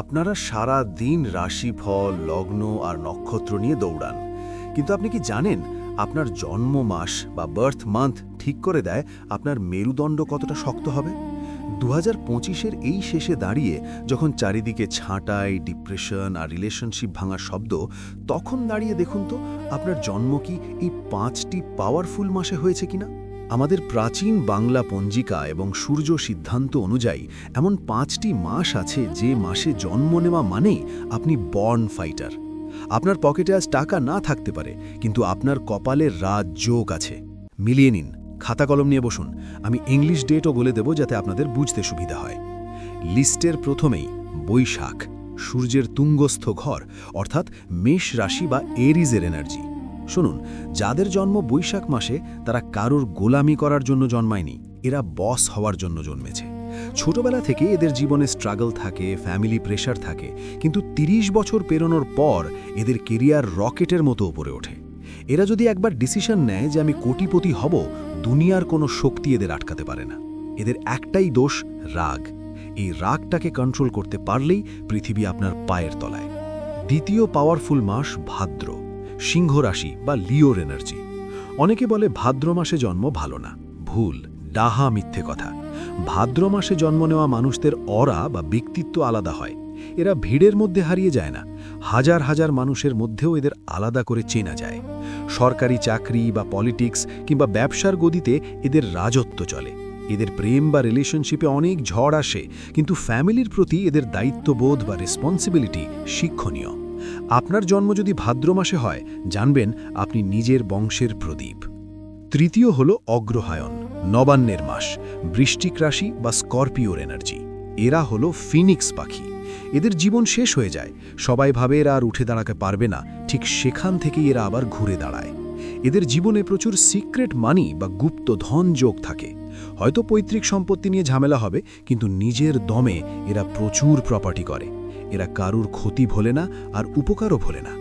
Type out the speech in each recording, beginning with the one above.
আপনারা সারা দিন রাশিফল, লগ্ন আর নক্ষত্র নিয়ে দৌড়ান। কিন্তু আপনি কি জানেন, আপনার জন্ম মাস বা বার্থ মান্থ ঠিক করে দেয় আপনার মেরুদণ্ড কতটা শক্ত হবে? দু হাজার পঁচিশের এই শেষে দাঁড়িয়ে যখন চারিদিকে ছাঁটাই ডিপ্রেশন আর রিলেশনশিপ ভাঙার শব্দ, তখন দাঁড়িয়ে দেখুন তো আপনার জন্ম কি এই পাঁচটি পাওয়ারফুল মাসে হয়েছে কিনা? আমাদের প্রাচীন বাংলা পঞ্জিকা এবং সূর্য সিদ্ধান্ত অনুযায়ী এমন পাঁচটি মাস আছে যে মাসে জন্ম নেওয়া মানেই আপনি বর্ন ফাইটার আপনার পকেটে আজ টাকা না থাকতে পারে, কিন্তু আপনার কপালে রাজ যোগ আছে। মিলিয়ে নিন, খাতা কলম নিয়ে বসুন, আমি ইংলিশ ডেটও বলে দেব যাতে আপনাদের বুঝতে সুবিধা হয়। লিস্টের প্রথমেই বৈশাখ, সূর্যের তুঙ্গস্থ ঘর, অর্থাৎ মেষ রাশি বা এরিজের এনার্জি শুনুন, যাদের জন্ম বৈশাখ মাসে, তারা কারুর গোলামি করার জন্য জন্মায়নি, এরা বস হওয়ার জন্য জন্মেছে। ছোটবেলা থেকে এদের জীবনে স্ট্রাগল থাকে, ফ্যামিলি প্রেশার থাকে, কিন্তু ৩০ বছর পেরোনোর পর এদের কেরিয়ার রকেটের মতো উপরে ওঠে। এরা যদি একবার ডিসিশন নেয় যে আমি কোটিপতি হব, দুনিয়ার কোনো শক্তি এদের আটকাতে পারে না। এদের একটাই দোষ রাগ। এই রাগটাকে কন্ট্রোল করতে পারলেই পৃথিবী আপনার পায়ের তলায়। দ্বিতীয় পাওয়ারফুল মাস ভাদ্র। সিংহ রাশি বা লিওর এনার্জি। অনেকে বলে ভাদ্র মাসে জন্ম ভালো না। ভুল, ডাহা মিথ্যে কথা। ভাদ্র মাসে জন্ম নেওয়া মানুষদের অরা বা ব্যক্তিত্ব আলাদা হয়। এরা ভিড়ের মধ্যে হারিয়ে যায় না। হাজার হাজার মানুষের মধ্যেও এদের আলাদা করে চেনা যায়। সরকারি চাকরি বা পলিটিক্স কিংবা ব্যবসার গদিতে এদের রাজত্ব চলে। এদের প্রেম বা রিলেশনশিপে অনেক ঝড় আসে, কিন্তু ফ্যামিলির প্রতি এদের দায়িত্ববোধ বা রেসপন্সিবিলিটি শিক্ষণীয়। আপনার জন্ম যদি ভাদ্র মাসে হয়, জানবেন আপনি নিজের বংশের প্রদীপ। তৃতীয় হল অগ্রহায়ণ, নবান্নের মাস বৃষ্টিক রাশি বা স্করপিওর এনার্জি। এরা হলো ফিনিক্স পাখি। এদের জীবন শেষ হয়ে যায়, সবাই ভাবে এরা আর উঠে দাঁড়াতে পারবে না, ঠিক সেখান থেকেই এরা আবার ঘুরে দাঁড়ায়। এদের জীবনে প্রচুর সিক্রেট মানি বা গুপ্ত ধন যোগ থাকে। হয়তো পৈতৃক সম্পত্তি নিয়ে ঝামেলা হবে, কিন্তু নিজের দমে এরা প্রচুর প্রপার্টি করে। এরা কারুর ক্ষতি ভোলে না আর উপকারও ভোলে না।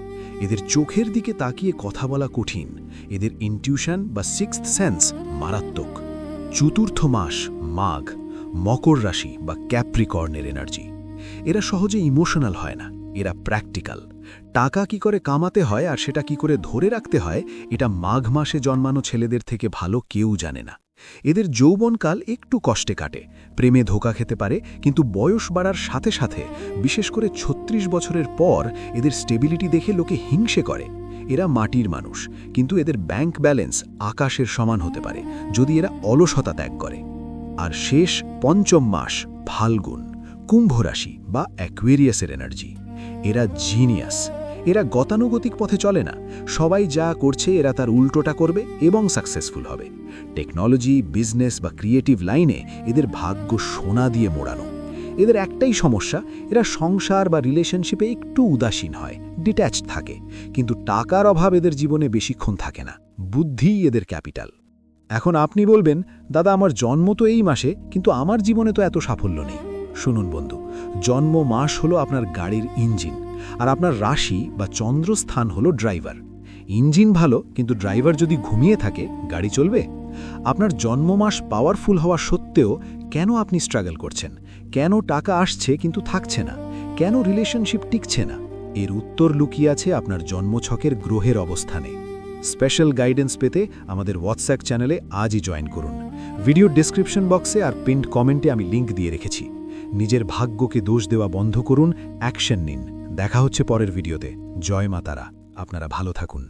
এদের চোখের দিকে তাকিয়ে কথা বলা কঠিন। এদের ইনটিউশন বা সিক্সথ সেন্স মারাত্মক। চতুর্থ মাস মাঘ, মকর রাশি বা ক্যাপ্রিকর্নের এনার্জি এরা সহজে ইমোশনাল হয় না, এরা প্র্যাকটিক্যাল টাকা কি করে কামাতে হয় আর সেটা কি করে ধরে রাখতে হয়, এটা মাঘ মাসে জন্মানো ছেলেদের থেকে ভালো কেউ জানে না। এদের যৌবনকাল একটু কষ্টে কাটে। প্রেমে ধোকা খেতে পারে, কিন্তু বয়স বাড়ার সাথে সাথে, বিশেষ করে ছত্রিশ বছরের পর, এদের স্টেবিলিটি দেখে লোকে হিংসে করে। এরা মাটির মানুষ, কিন্তু এদের ব্যাংক ব্যালেন্স আকাশের সমান হতে পারে, যদি এরা অলসতা ত্যাগ করে। আর শেষ পঞ্চম মাস, ফাল্গুন, কুম্ভ রাশি বা অ্যাকুয়েরিয়াসের এনার্জি এরা জিনিয়াস এরা গতানুগতিক পথে চলে না। সবাই যা করছে, এরা তার উল্টোটা করবে এবং সাকসেসফুল হবে। টেকনোলজি বিজনেস বা ক্রিয়েটিভ লাইনে এদের ভাগ্য সোনা দিয়ে মোড়ানো। এদের একটাই সমস্যা, এরা সংসার বা রিলেশনশিপে একটু উদাসীন হয় ডিট্যাচড থাকে। কিন্তু টাকার অভাব এদের জীবনে বেশিক্ষণ থাকে না। বুদ্ধিই এদের ক্যাপিটাল এখন আপনি বলবেন, দাদা, আমার জন্ম তো এই মাসে, কিন্তু আমার জীবনে তো এত সাফল্য নেই। শুনুন বন্ধু, জন্ম মাস হলো আপনার গাড়ির ইঞ্জিন। আর আপনার রাশি বা চন্দ্রস্থান হলো ড্রাইভার। ইঞ্জিন ভালো, কিন্তু ড্রাইভার যদি ঘুমিয়ে থাকে, গাড়ি চলবে? আপনার জন্ম মাস পাওয়ারফুল হওয়া সত্ত্বেও কেন আপনি স্ট্রাগল করছেন? কেন টাকা আসছে কিন্তু থাকছে না? কেন রিলেশনশিপ টিকছে না? এর উত্তর লুকিয়ে আছে আপনার জন্মছকের গ্রহের অবস্থানে। স্পেশাল গাইডেন্স পেতে আমাদের হোয়াটসঅ্যাপ চ্যানেলে আজই জয়েন করুন। ভিডিও ডিসক্রিপশন বক্সে আর পিন্ড কমেন্টে আমি লিংক দিয়ে রেখেছি। নিজের ভাগ্যকে দোষ দেওয়া বন্ধ করুন, অ্যাকশন নিন। দেখা হচ্ছে পরের ভিডিওতে। জয় মাতারা আপনারা ভালো থাকুন।